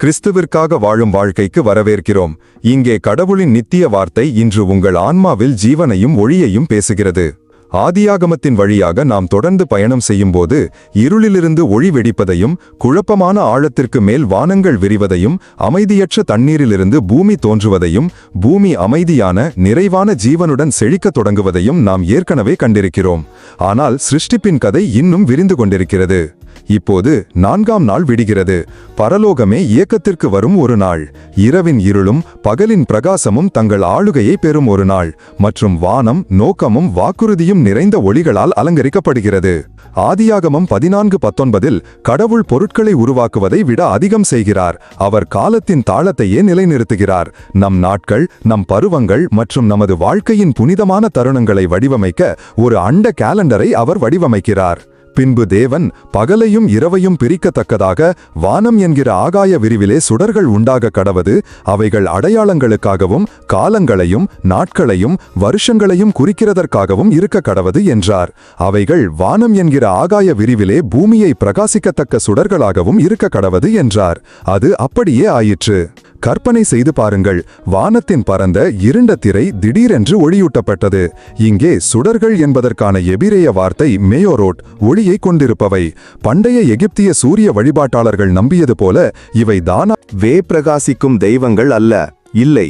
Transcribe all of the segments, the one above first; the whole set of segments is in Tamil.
கிறிஸ்துவிற்காக வாழும் வாழ்க்கைக்கு வரவேற்கிறோம். இங்கே கடவுளின் நித்திய வார்த்தை இன்று உங்கள் ஆன்மாவில் ஜீவனையும் ஒளியையும் பேசுகிறது. ஆதியாகமத்தின் வழியாக நாம் தொடர்ந்து பயணம் செய்யும்போது இருளிலிருந்து ஒளி வெடிப்பதையும் குழப்பமான ஆழத்திற்கு மேல் வானங்கள் விரிவதையும் அமைதியற்ற தண்ணீரிலிருந்து பூமி தோன்றுவதையும் பூமி அமைதியான நிறைவான ஜீவனுடன் செழிக்கத் தொடங்குவதையும் நாம் ஏற்கனவே கண்டிருக்கிறோம். ஆனால் சிருஷ்டிப்பின் கதை இன்னும் விரிந்து கொண்டிருக்கிறது. இப்போது நான்காம் நாள் விடுகிறது. பரலோகமே இயக்கத்திற்கு வரும் ஒரு நாள். இரவின் இருளும் பகலின் பிரகாசமும் தங்கள் ஆளுகையை பெறும் ஒரு நாள். மற்றும் வானம் நோக்கமும் வாக்குறுதியும் நிறைந்த ஒளிகளால் அலங்கரிக்கப்படுகிறது. ஆதியாகமம் பதினான்கு பத்தொன்பதில் கடவுள் பொருட்களை உருவாக்குவதை விட அதிகம் செய்கிறார். அவர் காலத்தின் தாளத்தையே நிலைநிறுத்துகிறார். நம் நாட்கள் நம் பருவங்கள் மற்றும் நமது வாழ்க்கையின் புனிதமான தருணங்களை வடிவமைக்க ஒரு அண்ட கேலண்டரை அவர் வடிவமைக்கிறார். பின்பு தேவன் பகலையும் இரவையும் பிரிக்கத்தக்கதாக வானம் என்கிற ஆகாய விரிவிலே சுடர்கள் உண்டாக கடவது அவைகள் அடையாளங்களுக்காகவும் காலங்களையும் நாட்களையும் வருஷங்களையும் குறிக்கிறதற்காகவும் இருக்க கடவது என்றார். அவைகள் வானம் என்கிற ஆகாய விரிவிலே பூமியை பிரகாசிக்கத்தக்க சுடர்களாகவும் இருக்க கடவது என்றார். அது அப்படியே ஆயிற்று. கற்பனை செய்து பாருங்கள். வானத்தின் பரந்த இருண்ட திரை திடீரென்று ஒளியூட்டப்பட்டது. இங்கே சுடர்கள் என்பதற்கான எபிரேய வார்த்தை மேயோரோட் ஒளியை கொண்டிருப்பவை. பண்டைய எகிப்திய சூரிய வழிபாட்டாளர்கள் நம்பியது போல இவை தானா வே பிரகாசிக்கும் தெய்வங்கள் அல்ல. இல்லை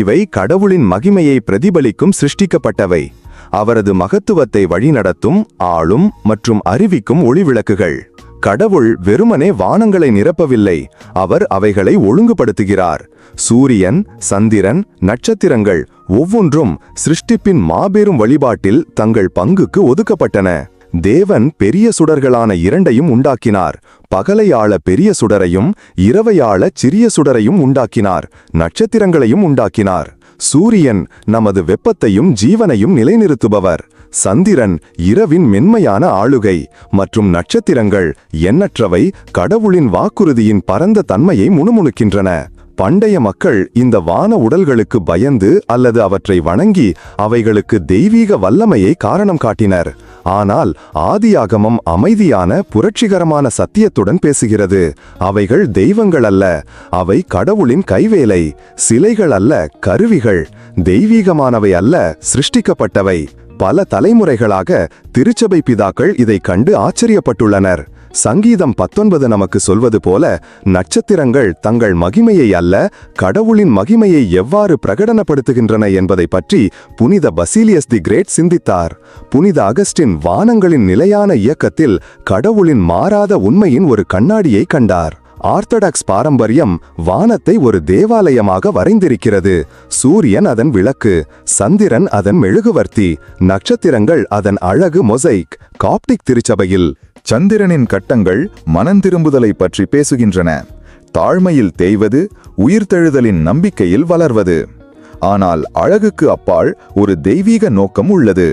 இவை கடவுளின் மகிமையை பிரதிபலிக்கும் சிருஷ்டிக்கப்பட்டவை. அவரது மகத்துவத்தை வழிநடத்தும் ஆளும் மற்றும் அறிவிக்கும் ஒளிவிளக்குகள். கடவுள் வெறுமனே வானங்களை நிரப்பவில்லை அவர் அவைகளை ஒழுங்குபடுத்துகிறார். சூரியன் சந்திரன் நட்சத்திரங்கள் ஒவ்வொன்றும் சிருஷ்டிப்பின் மாபெரும் வழிபாட்டில் தங்கள் பங்குக்கு ஒதுக்கப்பட்டன. தேவன் பெரிய சுடர்களான இரண்டையும் உண்டாக்கினார். பகலையாள பெரிய சுடரையும் இரவையாள சிறிய சுடரையும் உண்டாக்கினார். நட்சத்திரங்களையும் உண்டாக்கினார். சூரியன் நமது வெப்பத்தையும் ஜீவனையும் நிலைநிறுத்துபவர். சந்திரன் இரவின் மென்மையான ஆளுகை மற்றும் நட்சத்திரங்கள் எண்ணற்றவை கடவுளின் வாக்குறுதியின் பரந்த தன்மையை முணுமுணுக்கின்றன. பண்டைய மக்கள் இந்த வான உடல்களுக்கு பயந்து அல்லது அவற்றை வணங்கி அவைகளுக்கு தெய்வீக வல்லமையை காரணம் காட்டினர். ஆனால் ஆதியாகமம் அமைதியான புரட்சிகரமான சத்தியத்துடன் பேசுகிறது. அவைகள் தெய்வங்கள் அல்ல அவை கடவுளின் கைவேலை. சிலைகள் அல்ல கருவிகள். தெய்வீகமானவை அல்ல சிருஷ்டிக்கப்பட்டவை. பல தலைமுறைகளாக திருச்சபை பிதாக்கள் இதை கண்டு ஆச்சரியப்பட்டுள்ளனர். சங்கீதம் பத்தொன்பது நமக்கு சொல்வது போல நட்சத்திரங்கள் தங்கள் மகிமையை அல்ல கடவுளின் மகிமையை எவ்வாறு பிரகடனப்படுத்துகின்றன என்பதை பற்றி புனித பசீலியஸ் தி கிரேட் சிந்தித்தார். புனித அகஸ்டின் வானங்களின் நிலையான இயக்கத்தில் கடவுளின் மாறாத உண்மையின் ஒரு கண்ணாடியை கண்டார். ஆர்த்தடாக்ஸ் பாரம்பரியம் வானத்தை ஒரு தேவாலயமாக வரைந்திருக்கிறது. சூரியன் அதன் விளக்கு சந்திரன் அதன் மெழுகுவர்த்தி நட்சத்திரங்கள் அதன் அழகு மொசைக் காப்டிக் திருச்சபையில் சந்திரனின் கட்டங்கள் மனந்திரும்புதலை பற்றி பேசுகின்றன. தாழ்மையில் தேய்வது உயிர்த்தெழுதலின் நம்பிக்கையில் வளர்வது. ஆனால் அழகுக்கு அப்பால் ஒரு தெய்வீக நோக்கம் உள்ளது.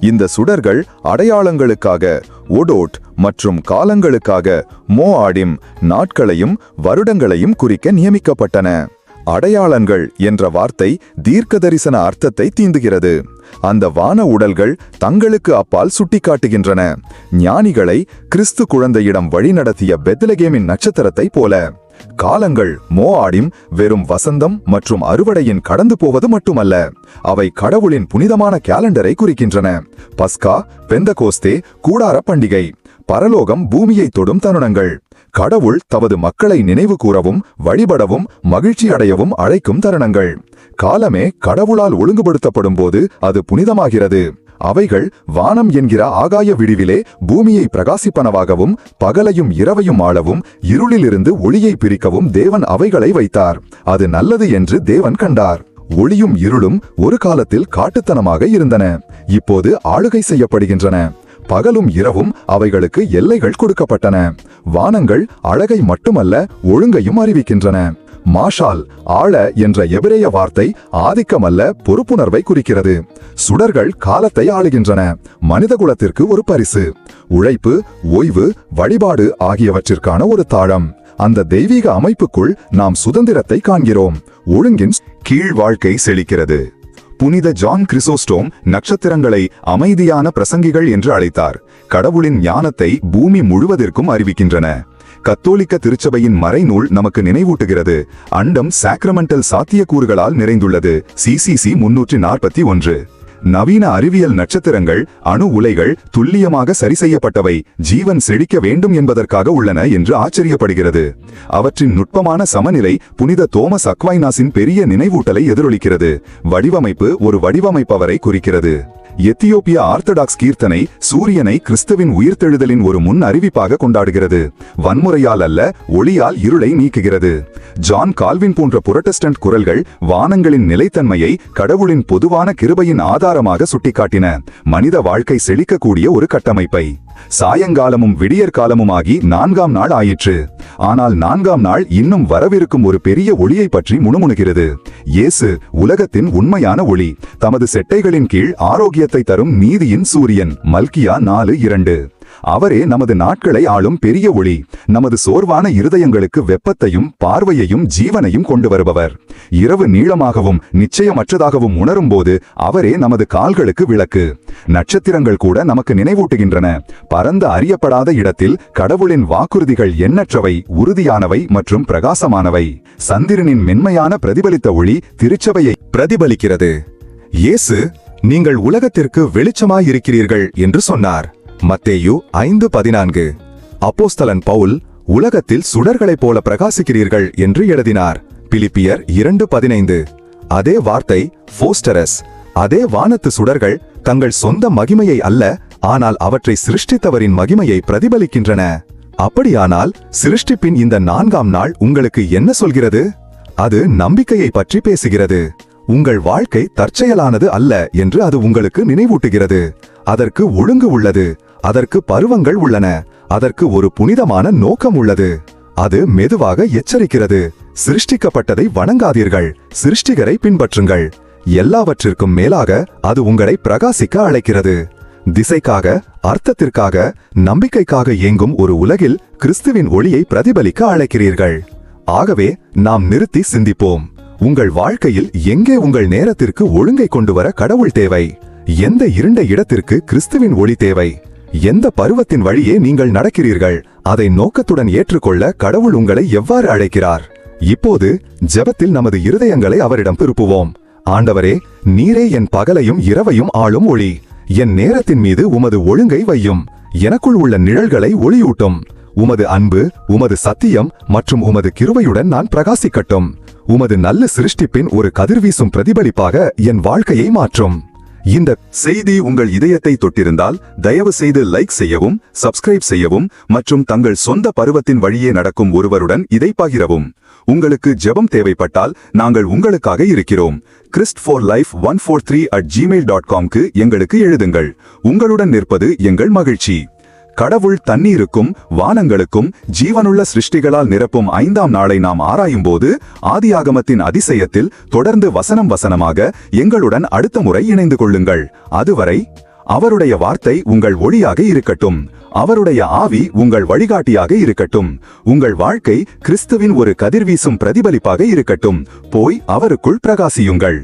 இந்த சுடர்கள் அடையாளங்களுக்காக ஒடோட் மற்றும் காலங்களுக்காக மோ ஆடிம் நாட்களையும் வருடங்களையும் குறிக்க நியமிக்கப்பட்டன. அடையாளங்கள் என்ற வார்த்தை தீர்க்க தரிசன அர்த்தத்தை தீந்துகிறது. அந்த வான உடல்கள் தங்களுக்கு அப்பால் சுட்டிக்காட்டுகின்றன. ஞானிகளை கிறிஸ்து குழந்தையிடம் வழிநடத்திய பெத்லகேமின் நட்சத்திரத்தை போல. காலங்கள் மோ ஆடிம் வெறும் வசந்தம் மற்றும் அறுவடையின் கடந்து போவது மட்டுமல்ல. அவை கடவுளின் புனிதமான கேலண்டரை குறிக்கின்றன. பஸ்கா பெந்தகோஸ்தே கூடார பண்டிகை. பரலோகம் பூமியை தொடும் தருணங்கள். கடவுள் தமது மக்களை நினைவு கூறவும் வழிபடவும் மகிழ்ச்சி அடையவும் அழைக்கும் தருணங்கள். காலமே கடவுளால் ஒழுங்குபடுத்தப்படும் போது அது புனிதமாகிறது. அவைகள் வானம் என்கிற ஆகாய விடிவிலே பூமியை பிரகாசிப்பனவாகவும் பகலையும் இரவையும் ஆளவும் இருளிலிருந்து ஒளியை பிரிக்கவும் தேவன் அவைகளை வைத்தார். அது நல்லது என்று தேவன் கண்டார். ஒளியும் இருளும் ஒரு காலத்தில் காட்டுத்தனமாக இருந்தன. இப்போது ஆளுகை செய்யப்படுகின்றன. பகலும் இரவும் அவைகளுக்கு எல்லைகள் கொடுக்கப்பட்டன. வானங்கள் அழகை மட்டுமல்ல ஒழுங்கையும் அறிவிக்கின்றன. மாஷால் ஆழ என்ற எபிரேய வார்த்தை ஆதிக்கமல்ல பொறுப்புணர்வை குறிக்கிறது. சுடர்கள் காலத்தை ஆளுகின்றன மனிதகுலத்திற்கு ஒரு பரிசு. உழைப்பு ஓய்வு வழிபாடு ஆகியவற்றிற்கான ஒரு தாளம் அந்த தெய்வீக அமைப்புக்குள் நாம் சுதந்திரத்தை காண்கிறோம். ஒழுங்கின் கீழ் வாழ்க்கை செழிக்கிறது. புனித ஜான் கிறிசோஸ்டோம் நட்சத்திரங்களை அமைதியான பிரசங்கிகள் என்று அழைத்தார். கடவுளின் ஞானத்தை பூமி முழுவதற்கும் அறிவிக்கின்றன. கத்தோலிக்க திருச்சபையின் மறைநூல் நமக்கு நினைவூட்டுகிறது. அண்டம் சாக்ரமெண்டல் சாத்தியக்கூறுகளால் நிறைந்துள்ளது. சிசிசி முன்னூற்றி நாற்பத்தி ஒன்று. நவீன அறிவியல் நட்சத்திரங்கள் அணு உலைகள் துல்லியமாக சரி செய்யப்பட்டவை. ஜீவன் செழிக்க வேண்டும் என்பதற்காக உள்ளன என்று ஆச்சரியப்படுகிறது. அவற்றின் நுட்பமான சமநிலை புனித தோமஸ் அக்வைனாஸின் பெரிய நினைவூட்டலை எதிரொலிக்கிறது. வடிவமைப்பு ஒரு வடிவமைப்பவரை குறிக்கிறது. எத்தியோப்பிய ஆர்த்தடாக்ஸ் கீர்த்தனை சூரியனை கிறிஸ்துவின் உயிர்த்தெழுதலின் ஒரு முன் அறிவிப்பாக கொண்டாடுகிறது. வன்முறையால் அல்ல ஒளியால் இருளை நீக்குகிறது. ஜான் கால்வின் போன்ற புரட்டஸ்டன்ட் குரல்கள் வானங்களின் நிலைத்தன்மையை கடவுளின் பொதுவான கிருபையின் ஆதாரமாக சுட்டிக்காட்டின. மனித வாழ்க்கை செழிக்கக்கூடிய ஒரு கட்டமைப்பை. சாயங்காலமும் விடியற்காலமுமாகி நான்காம் நாள் ஆயிற்று. ஆனால் நான்காம் நாள் இன்னும் வரவிருக்கும் ஒரு பெரிய ஒளியை பற்றி முணுமுணுகிறது. இயேசு உலகத்தின் உண்மையான ஒளி. தமது செட்டைகளின் கீழ் ஆரோக்கிய ஆரோக்கியத்தை தரும் நீதியின் சூரியன். மல்கியா நாலு இரண்டு. அவரே நமது நாட்களை ஆளும் பெரிய ஒளி. நமது சோர்வான இருதயங்களுக்கு வெப்பத்தையும் பார்வையையும் ஜீவனையும் கொண்டு வருபவர். இரவு நீளமாகவும் நிச்சயமற்றதாகவும் உணரும் போது அவரே நமது கால்களுக்கு விளக்கு. நட்சத்திரங்கள் கூட நமக்கு நினைவூட்டுகின்றன. பரந்த அறியப்படாத இடத்தில் கடவுளின் வாக்குறுதிகள் எண்ணற்றவை உறுதியானவை மற்றும் பிரகாசமானவை. சந்திரனின் மென்மையான பிரதிபலித்த ஒளி திருச்சபையை பிரதிபலிக்கிறது. இயேசு நீங்கள் உலகத்திற்கு வெளிச்சமாயிருக்கிறீர்கள் என்று சொன்னார். மத்தேயு ஐந்து பதினான்கு. அப்போஸ்தலன் பவுல் உலகத்தில் சுடர்களைப் போல பிரகாசிக்கிறீர்கள் என்று எழுதினார். பிலிப்பியர் இரண்டு பதினைந்து. அதே வார்த்தை ஃபோஸ்டரஸ். அதே வானத்து சுடர்கள் தங்கள் சொந்த மகிமையை அல்ல ஆனால் அவற்றை சிருஷ்டித்தவரின் மகிமையை பிரதிபலிக்கின்றன. அப்படியானால் சிருஷ்டிப்பின் இந்த நான்காம் நாள் உங்களுக்கு என்ன சொல்கிறது? அது நம்பிக்கையை பற்றி பேசுகிறது. உங்கள் வாழ்க்கை தற்செயலானது அல்ல என்று அது உங்களுக்கு நினைவூட்டுகிறது. அதற்கு ஒழுங்கு உள்ளது. அதற்கு பருவங்கள் உள்ளன. அதற்கு ஒரு புனிதமான நோக்கம் உள்ளது. அது மெதுவாக எச்சரிக்கிறது. சிருஷ்டிக்கப்பட்டதை வணங்காதீர்கள். சிருஷ்டிகரை பின்பற்றுங்கள். எல்லாவற்றிற்கும் மேலாக அது உங்களை பிரகாசிக்க அழைக்கிறது. திசைக்காக அர்த்தத்திற்காக நம்பிக்கைக்காக இயங்கும் ஒரு உலகில் கிறிஸ்துவின் ஒளியை பிரதிபலிக்க அழைக்கிறீர்கள். ஆகவே நாம் நிறுத்தி சிந்திப்போம். உங்கள் வாழ்க்கையில் எங்கே உங்கள் நேரத்திற்கு ஒழுங்கை கொண்டு வர கடவுள் தேவை? எந்த இருண்ட இடத்திற்கு கிறிஸ்துவின் ஒளி தேவை? எந்த பருவத்தின் வழியே நீங்கள் நடக்கிறீர்கள்? அதை நோக்கத்துடன் ஏற்றுக்கொள்ள கடவுள் உங்களை எவ்வாறு அழைக்கிறார்? இப்போது ஜெபத்தில் நமது இருதயங்களை அவரிடம் திருப்புவோம். ஆண்டவரே நீரே என் பகலையும் இரவையும் ஆளும் ஒளி. என் நேரத்தின் மீது உமது ஒழுங்கை வையும். எனக்குள் உள்ள நிழல்களை ஒளியூட்டும். உமது அன்பு உமது சத்தியம் மற்றும் உமது கிருவையுடன் நான் பிரகாசிக்கட்டும். உமது நல்ல சிருஷ்டிப்பின் ஒரு கதிர்வீசும் பிரதிபலிப்பாக என் வாழ்க்கையை மாற்றும். இந்த செய்தி உங்கள் இதயத்தை தொட்டிருந்தால் தயவு செய்து லைக் செய்யவும் சப்ஸ்கிரைப் செய்யவும் மற்றும் தங்கள் சொந்த பருவத்தின் வழியே நடக்கும் ஒருவருடன் இதை பகிரவும். உங்களுக்கு ஜெபம் தேவைப்பட்டால் நாங்கள் உங்களுக்காக இருக்கிறோம். Christ for life one four three at Gmail dot காம்க்கு எங்களுக்கு எழுதுங்கள். உங்களுடன் நிற்பது எங்கள் மகிழ்ச்சி. கடவுள் தண்ணீருக்கும் வானங்களுக்கும் ஜீவனுள்ள சிருஷ்டிகளால் நிரப்பும் ஐந்தாம் நாளை நாம் ஆராயும்போது ஆதியாகமத்தின் அதிசயத்தில் தொடர்ந்து வசனம் வசனமாக எங்களுடன் அடுத்த முறை இணைந்து கொள்ளுங்கள். அதுவரை அவருடைய வார்த்தை உங்கள் ஒளியாக இருக்கட்டும். அவருடைய ஆவி உங்கள் வழிகாட்டியாக இருக்கட்டும். உங்கள் வாழ்க்கை கிறிஸ்துவின் ஒரு கதிர்வீசும் பிரதிபலிப்பாக இருக்கட்டும். போய் அவருக்குள் பிரகாசியுங்கள்.